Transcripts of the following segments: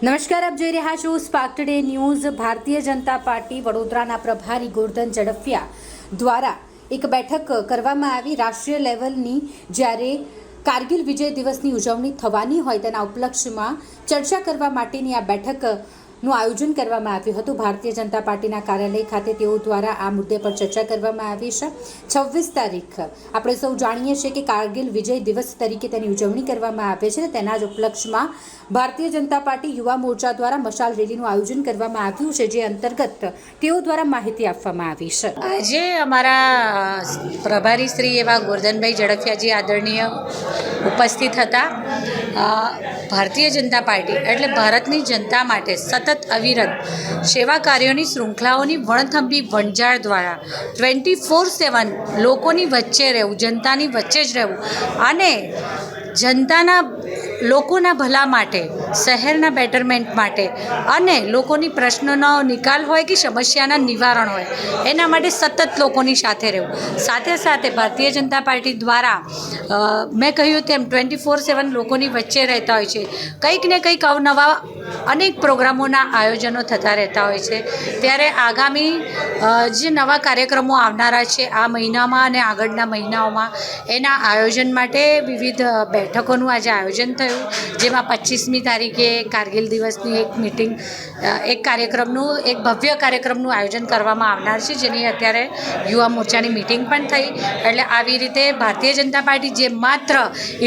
નમસ્કાર, આપ જોઈ રહ્યા છો spark today news Bharatiya Janata party વડોદરાના પ્રભારી ગોરધન ઝડફિયા દ્વારા એક બેઠક કરવામાં આવી. રાષ્ટ્રીય લેવલની જ્યારે કારગિલ વિજય દિવસની ઉજવણી થવાની હોય તેના ઉપલક્ષ્યમાં ચર્ચા કરવા માટેની આ બેઠકનું આયોજન કરવામાં આવ્યું હતું. ભારતીય જનતા પાર્ટીના કાર્યાલય ખાતે તેઓ દ્વારા આ મુદ્દે પર ચર્ચા કરવામાં આવી છે. છવ્વીસ તારીખ, આપણે સૌ જાણીએ છીએ કે કારગિલ વિજય દિવસ તરીકે તેની ઉજવણી કરવામાં આવે છે. તેના જ ઉપલક્ષમાં ભારતીય જનતા પાર્ટી યુવા મોરચા દ્વારા મશાલ રેલીનું આયોજન કરવામાં આવ્યું છે, જે અંતર્ગત તેઓ દ્વારા માહિતી આપવામાં આવી છે. આજે અમારા પ્રભારી શ્રી એવા ગોરધનભાઈ ઝડફિયાજી આદરણીય ઉપસ્થિત હતા. ભારતીય જનતા પાર્ટી એટલે ભારતની જનતા માટે સતત અવિરત સેવા કાર્યોની શૃંખલાઓની વણથંભી વણઝાર દ્વારા ટ્વેન્ટી ફોર સેવન લોકોની વચ્ચે રહેવું, જનતાની વચ્ચે જ રહેવું અને જનતાના લોકોના ભલા માટે, શહેરના બેટરમેન્ટ માટે અને લોકોની પ્રશ્નોનો નિકાલ હોય કે સમસ્યાના નિવારણ હોય, એના માટે સતત લોકોની સાથે રહેવું. સાથે સાથે ભારતીય જનતા પાર્ટી દ્વારા મેં કહ્યું તેમ ટ્વેન્ટી ફોર સેવન લોકોની વચ્ચે રહેતા હોય છે. કંઈક ને કંઈક અવનવા અનેક પ્રોગ્રામોના આયોજનો થતા રહેતા હોય છે. ત્યારે આગામી જે નવા કાર્યક્રમો આવનારા છે, આ મહિનામાં અને આગળના મહિનાઓમાં, એના આયોજન માટે વિવિધ બેઠકોનું આજે આયોજન થયું. જેમાં પચીસમી તારીખે કારગિલ દિવસની એક મિટિંગ એક કાર્યક્રમનું, એક ભવ્ય કાર્યક્રમનું આયોજન કરવામાં આવનાર છે, જેની અત્યારે યુવા મોરચાની મિટિંગ પણ થઈ. એટલે આવી રીતે ભારતીય જનતા પાર્ટી જે માત્ર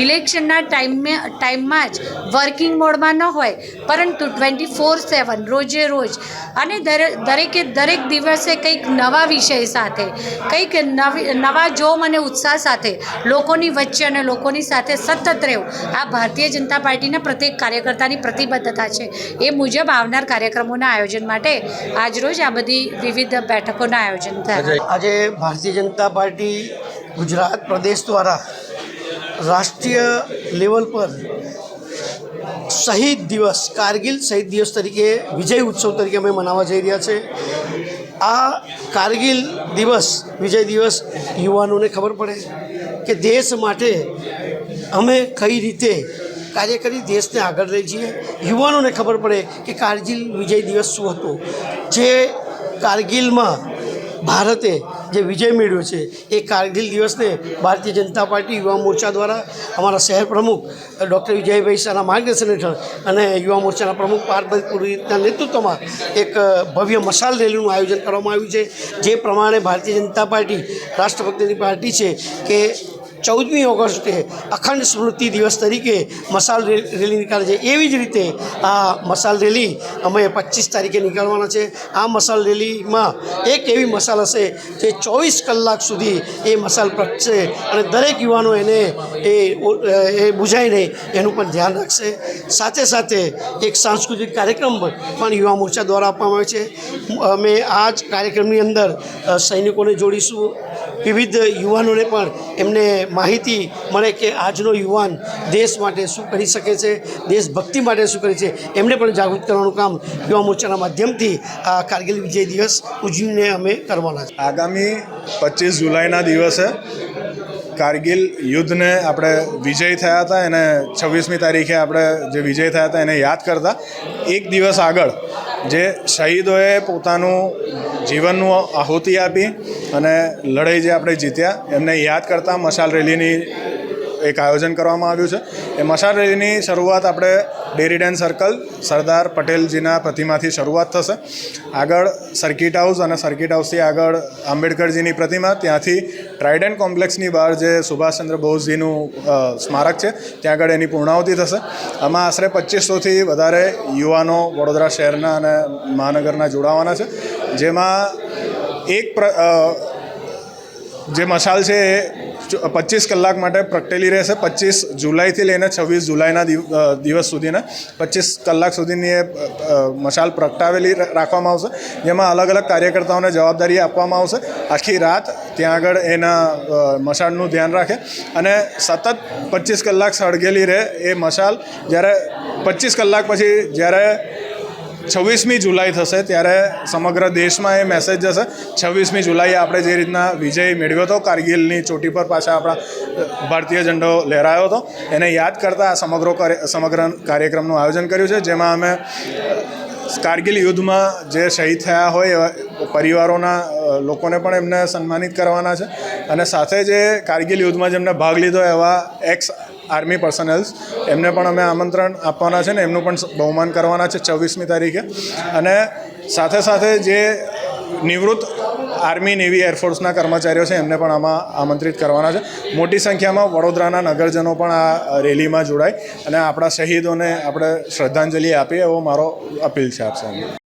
ઇલેક્શનના ટાઈમે, ટાઈમમાં જ વર્કિંગ મોડમાં ન હોય, પરંતુ ટ્વેન્ટી ફોર સેવન રોજે રોજ, અને દરે, દરેકે દરેક દિવસે કંઈક નવા વિષય સાથે, કંઈક નવી, નવા જોમ અને ઉત્સાહ સાથે, લોકોની વચ્ચે અને લોકોની સાથે સતત રહેવું. આ ભારતીય જનતા પાર્ટીના પ્રત્યેક કાર્યકર્તાની પ્રતિબદ્ધતા છે. એ મુજબ આવનાર કાર્યક્રમોના આયોજન માટે આજરોજ આ બધી વિવિધ બેઠકોના આયોજન થયા. આજે ભારતીય જનતા પાર્ટી ગુજરાત પ્રદેશ દ્વારા રાષ્ટ્રીય લેવલ પર શહીદ દિવસ કારગિલ શહીદ દિવસ તરીકે વિજય ઉત્સવ તરીકે અમે મનાવવા જઈ રહ્યા છે. આ કારગિલ દિવસ વિજય દિવસ યુવાનોને ખબર પડે કે દેશ માટે અમે કઈ રીતે કાર્ય કરી દેશને આગળ લઈ જઈએ. યુવાનોને ખબર પડે કે કારગિલ વિજય દિવસ શું હતો. જે કારગિલમાં ભારતે જે વિજય મેળવ્યો છે, એ કારગિલ દિવસને ભારતીય જનતા પાર્ટી યુવા મોરચા દ્વારા અમારા શહેર પ્રમુખ ડૉક્ટર વિજયભાઈ શાહના માર્ગદર્શન હેઠળ અને યુવા મોરચાના પ્રમુખ પાર્થભાઈ પુરીના નેતૃત્વમાં એક ભવ્ય મશાલ રેલીનું આયોજન કરવામાં આવ્યું છે. જે પ્રમાણે ભારતીય જનતા પાર્ટી રાષ્ટ્રભક્તિની પાર્ટી છે કે ચૌદમી ઓગસ્ટે અખંડ સ્મૃતિ દિવસ તરીકે મસાલ રેલી નીકાળે છે. એવી જ રીતે આ મસાલ રેલી અમે પચીસ તારીખે નીકળવાના છે. આ મસાલ રેલીમાં એક એવી મસાલ હશે જે ચોવીસ કલાક સુધી એ મસાલ પ્રગટશે અને દરેક યુવાનો એને એ એ બુઝાઈને એનું પણ ધ્યાન રાખશે. સાથે સાથે એક સાંસ્કૃતિક કાર્યક્રમ પણ યુવા મોરચા દ્વારા આપવામાં આવે છે. અમે આ જ કાર્યક્રમની અંદર સૈનિકોને જોડીશું. વિવિધ યુવાનોને પણ એમને માહિતી મળે કે આજનો યુવાન દેશ માટે શું કરી શકે છે, દેશભક્તિ માટે શું કરે છે, એમને પણ જાગૃત કરવાનું કામ યુવા મોરચાના માધ્યમથી આ કારગિલ વિજય દિવસ ઉજવીને અમે કરવાના છે આગામી પચીસ જુલાઈના દિવસે કારગિલ યુદ્ધને આપણે વિજય થયા હતા, એને છવ્વીસમી તારીખે આપણે જે વિજય થયા હતા એને યાદ કરતા. એક દિવસ આગળ જે શહીદોએ પોતાનું જીવનનું આહુતિ આપી અને લડાઈ જે આપણે જીત્યા, એમને યાદ કરતા મશાલ રેલીની એક આયોજન કરવામાં આવ્યું છે. એ મશાલ રેલીની શરૂઆત આપણે ડેરી ડેન સર્કલ, સરદાર પટેલજીના પ્રતિમાથી શરૂઆત થશે. આગળ સર્કિટ હાઉસ અને સર્કિટ હાઉસથી આગળ આંબેડકરજીની પ્રતિમા. ત્યાંથી ટ્રાઇડન્ટ કોમ્પ્લેક્સની બહાર જે સુભાષચંદ્ર બોઝજીનું સ્મારક છે, ત્યાં આગળ એની પૂર્ણાહુતિ થશે. આમાં આશરે પચીસોથી વધારે યુવાનો વડોદરા શહેરના અને મહાનગરના જોડાવાના છે. જેમાં એક પ્ર જે મશાલ છે એ પચીસ કલાક માટે પ્રગટેલી રહેશે. પચીસ જુલાઈથી લઈને છવ્વીસ જુલાઈના દિવસ સુધીના પચીસ કલાક સુધીની એ મશાલ પ્રગટાવેલી રાખવામાં આવશે. જેમાં અલગ અલગ કાર્યકર્તાઓને જવાબદારી આપવામાં આવશે. આખી રાત ત્યાં આગળ એના મશાળનું ધ્યાન રાખે. અને સતત પચીસ કલાક સળગેલી રહે એ મશાલ. જ્યારે પચીસ કલાક પછી જ્યારે છવ્વીસમી જુલાઈ થશે ત્યારે સમગ્ર દેશમાં એ મેસેજ જશે. છવ્વીસમી જુલાઈએ આપણે જે રીતના વિજય મેળવ્યો હતો, કારગિલની ચોટી પર પાછા આપણા ભારતીય ઝંડો લહેરાયો હતો. એને યાદ કરતાં આ સમગ્ર સમગ્ર કાર્યક્રમનું આયોજન કર્યું છે, જેમાં અમે કારગિલ યુદ્ધમાં જે શહીદ થયા હોય એવા પરિવારોના લોકોને પણ એમને સન્માનિત કરવાના છે. અને સાથે જે કારગિલ યુદ્ધમાં જેમને ભાગ લીધો એવા એક્સ આર્મી પર્સનલ્સ એમને પણ અમે આમંત્રણ આપવાના છે ને એમનું પણ બહુમાન કરવાના છે છવ્વીસમી તારીખે. અને સાથે સાથે જે નિવૃત્ત આર્મી, નેવી એરફોર્સના કર્મચારીઓ છે, એમને પણ આમાં આમંત્રિત કરવાના છે. મોટી સંખ્યામાં વડોદરાના નગરજનો પણ આ રેલીમાં જોડાય. અને આપણા શહીદોને આપણે શ્રદ્ધાંજલિ આપીએ એવો મારો અપીલ છે આપ સૌને.